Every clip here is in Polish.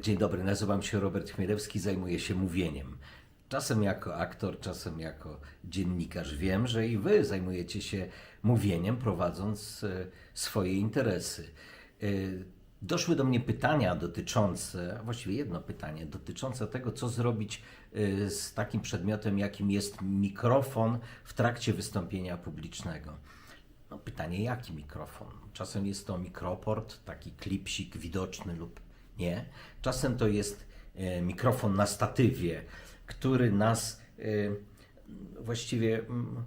Dzień dobry, nazywam się Robert Chmielewski, zajmuję się mówieniem. Czasem jako aktor, czasem jako dziennikarz. Wiem, że i wy zajmujecie się mówieniem, prowadząc e, swoje interesy. E, Doszły do mnie pytania dotyczące, właściwie jedno pytanie, dotyczące tego, co zrobić e, z takim przedmiotem, jakim jest mikrofon w trakcie wystąpienia publicznego. No, pytanie, jaki mikrofon? Czasem jest to mikroport, taki klipsik widoczny lub nie. Czasem to jest e, mikrofon na statywie, który nas e, właściwie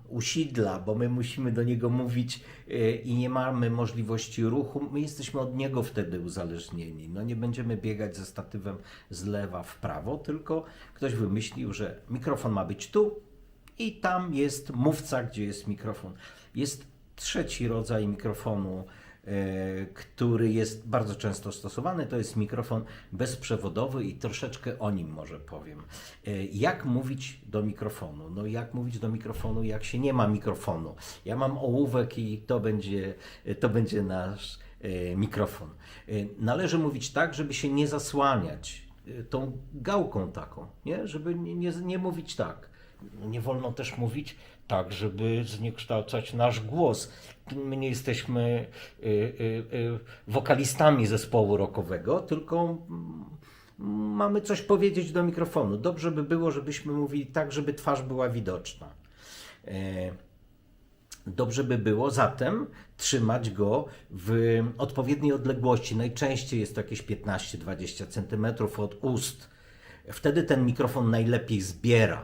usidla, bo my musimy do niego mówić e, i nie mamy możliwości ruchu. My jesteśmy od niego wtedy uzależnieni. No nie będziemy biegać ze statywem z lewa w prawo, tylko ktoś wymyślił, że mikrofon ma być tu, i tam jest mówca, gdzie jest mikrofon. Jest trzeci rodzaj mikrofonu, który jest bardzo często stosowany. To jest mikrofon bezprzewodowy i troszeczkę o nim może powiem. E, jak mówić do mikrofonu? No jak mówić do mikrofonu, jak się nie ma mikrofonu? Ja mam ołówek i to będzie, to będzie nasz e, mikrofon. E, Należy mówić tak, żeby się nie zasłaniać e, tą gałką taką, nie? żeby nie, nie, nie mówić tak. Nie wolno też mówić tak, żeby zniekształcać nasz głos. My nie jesteśmy y, y, y, wokalistami zespołu rockowego, tylko mm, mamy coś powiedzieć do mikrofonu. Dobrze by było, żebyśmy mówili tak, żeby twarz była widoczna. E, Dobrze by było zatem trzymać go w odpowiedniej odległości. Najczęściej jest to jakieś 15-20 cm od ust. Wtedy ten mikrofon najlepiej zbiera.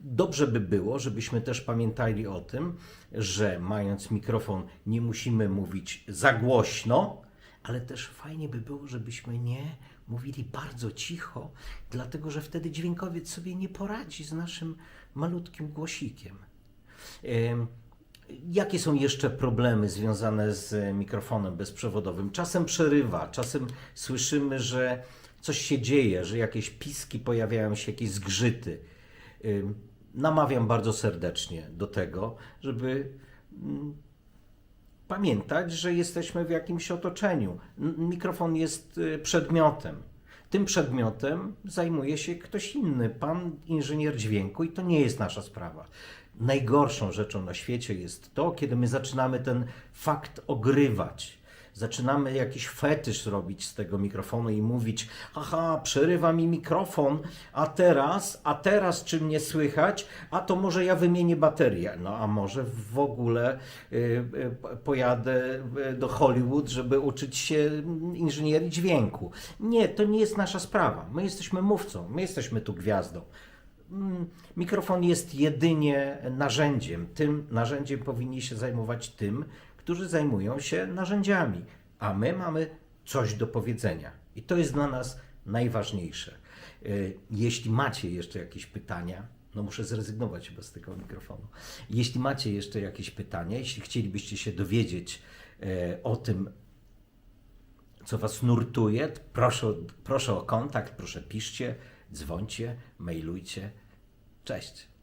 Dobrze by było, żebyśmy też pamiętali o tym, że mając mikrofon nie musimy mówić za głośno, ale też fajnie by było, żebyśmy nie mówili bardzo cicho, dlatego że wtedy dźwiękowiec sobie nie poradzi z naszym malutkim głosikiem. Em, Jakie są jeszcze problemy związane z mikrofonem bezprzewodowym? Czasem przerywa, czasem słyszymy, że coś się dzieje, że jakieś piski pojawiają się, jakieś zgrzyty. Namawiam bardzo serdecznie do tego, żeby mm, pamiętać, że jesteśmy w jakimś otoczeniu. Mikrofon jest y, przedmiotem. Tym przedmiotem zajmuje się ktoś inny, pan inżynier dźwięku, i to nie jest nasza sprawa. Najgorszą rzeczą na świecie jest to, kiedy my zaczynamy ten fakt ogrywać. Zaczynamy jakiś fetysz robić z tego mikrofonu i mówić: Aha, przerywa mi mikrofon, a teraz, a teraz czy mnie słychać? A to może ja wymienię baterię. No a może w ogóle y, y, pojadę y, do Hollywood, żeby uczyć się inżynierii dźwięku. Nie, to nie jest nasza sprawa. My jesteśmy mówcą, my jesteśmy tu gwiazdą. Mm, Mikrofon jest jedynie narzędziem. Tym narzędziem powinni się zajmować tym, którzy zajmują się narzędziami, a my mamy coś do powiedzenia. I to jest dla nas najważniejsze. Y, Jeśli macie jeszcze jakieś pytania, no muszę zrezygnować chyba z tego mikrofonu. Jeśli macie jeszcze jakieś pytania, jeśli chcielibyście się dowiedzieć e, o tym, co Was nurtuje, proszę, proszę o kontakt, proszę piszcie, dzwońcie, mailujcie. Cześć.